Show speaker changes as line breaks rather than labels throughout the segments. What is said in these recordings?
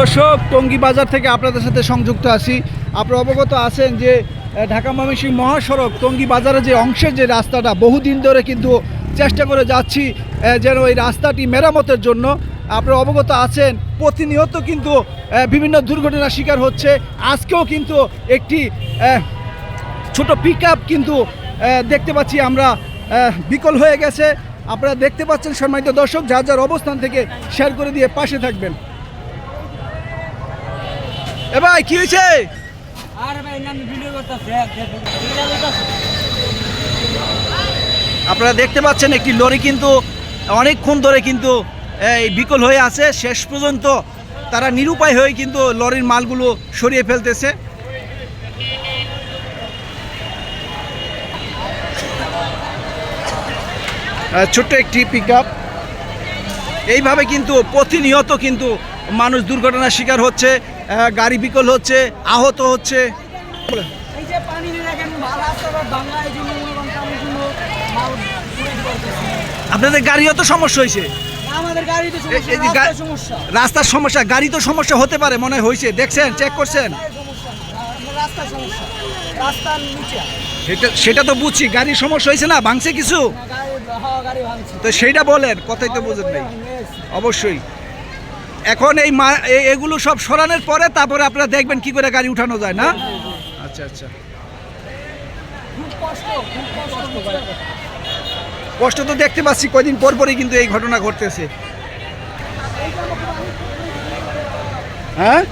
দর্শক, টঙ্গী বাজার থেকে আপনাদের সাথে সংযুক্ত আছি। আপনারা অবগত আছেন যে ঢাকা ময়মনসিংহ মহাসড়ক, টঙ্গী বাজারের যে অংশের যে রাস্তাটা, বহুদিন ধরে কিন্তু চেষ্টা করে যাচ্ছি যেন এই রাস্তাটি মেরামতের জন্য। আপনারা অবগত আছেন, প্রতিনিয়ত কিন্তু বিভিন্ন দুর্ঘটনার শিকার হচ্ছে। আজকেও কিন্তু একটি ছোট পিক কিন্তু দেখতে পাচ্ছি আমরা বিকল হয়ে গেছে। আপনারা দেখতে পাচ্ছেন সম্মানিত দর্শক, যার যার অবস্থান থেকে শেয়ার করে দিয়ে পাশে থাকবেন। এ ভাই কি হয়েছে? আপনারা দেখতে পাচ্ছেন একটি লরি কিন্তু অনেকক্ষণ ধরে কিন্তু এই বিকল হয়ে আছে। শেষ পর্যন্ত তারা নিরুপায় হয়ে কিন্তু লরির মালগুলো সরিয়ে ফেলতেছে। ছোট্ট একটি পিক আপ এইভাবে কিন্তু প্রতিনিয়ত কিন্তু মানুষ দুর্ঘটনার শিকার হচ্ছে গাড়ি বিকল হচ্ছে আহত হচ্ছে। আপনাদের গাড়িও তো সমস্যা হয়েছে? রাস্তার সমস্যা। গাড়ি তো সমস্যা হতে পারে মনে হয়েছে। দেখছেন চেক করছেন? সেটা তো বুঝছি গাড়ির সমস্যা হয়েছে না ভাঙছে কিছু?
ভাঙছে।
তো সেইটা বলেন কথাই তো বুঝেন নাই। অবশ্যই। এখন এই মা এগুলো সব সরানোর পরে তারপরে আপনারা দেখবেন কি করে গাড়ি উঠানো যায় না? আচ্ছা আচ্ছা।
কষ্ট
তো দেখতে পাচ্ছি কয়দিন পর পরই কিন্তু এই ঘটনা ঘটতেছে। হ্যাঁ?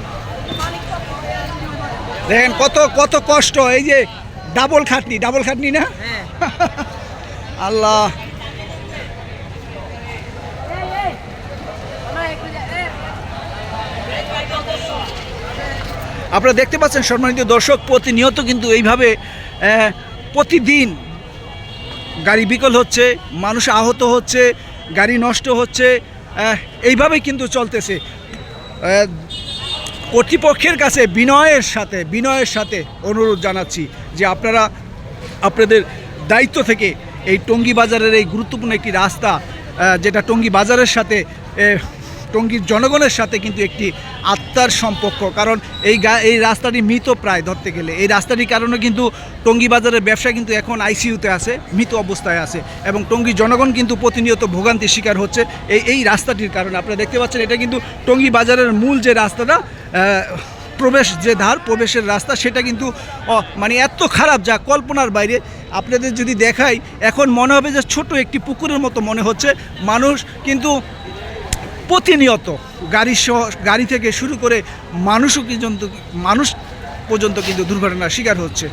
দেখেন কত কত কষ্ট এই যে ডাবল খাটনি ডাবল খাটনি না?
হ্যাঁ।
আল্লাহ। আপনারা দেখতে পাচ্ছেন সম্মানিত দর্শক, প্রতিনিয়ত কিন্তু এইভাবে প্রতিদিন গাড়ি বিকল হচ্ছে, মানুষ আহত হচ্ছে, গাড়ি নষ্ট হচ্ছে এইভাবেই কিন্তু চলতেছে। কর্তৃপক্ষের কাছে বিনয়ের সাথে বিনয়ের সাথে অনুরোধ জানাচ্ছি যে আপনারা আপনাদের দায়িত্ব থেকে এই টঙ্গী বাজারের এই গুরুত্বপূর্ণ একটি রাস্তা যেটা টঙ্গী বাজারের সাথে টঙ্গীর জনগণের সাথে কিন্তু একটি আত্মার সম্পর্ক। কারণ এই গা এই রাস্তাটি মৃত প্রায় ধরতে গেলে। এই রাস্তাটির কারণে কিন্তু টঙ্গী বাজারের ব্যবসা কিন্তু এখন আইসিইউতে আছে, মৃত অবস্থায় আছে এবং টঙ্গী জনগণ কিন্তু প্রতিনিয়ত ভোগান্তির শিকার হচ্ছে এই এই রাস্তাটির কারণে। আপনারা দেখতে পাচ্ছেন এটা কিন্তু টঙ্গী বাজারের মূল যে রাস্তাটা প্রবেশ যে ধার প্রবেশের রাস্তা, সেটা কিন্তু মানে এত খারাপ যা কল্পনার বাইরে। আপনাদের যদি দেখাই, এখন মনে হবে যে ছোট একটি পুকুরের মতো মনে হচ্ছে। মানুষ কিন্তু প্রতিনিয়ত গাড়ি সহ গাড়ি থেকে শুরু করে মানুষও কিন্তু মানুষ পর্যন্ত কিন্তু দুর্ঘটনার শিকার হচ্ছে।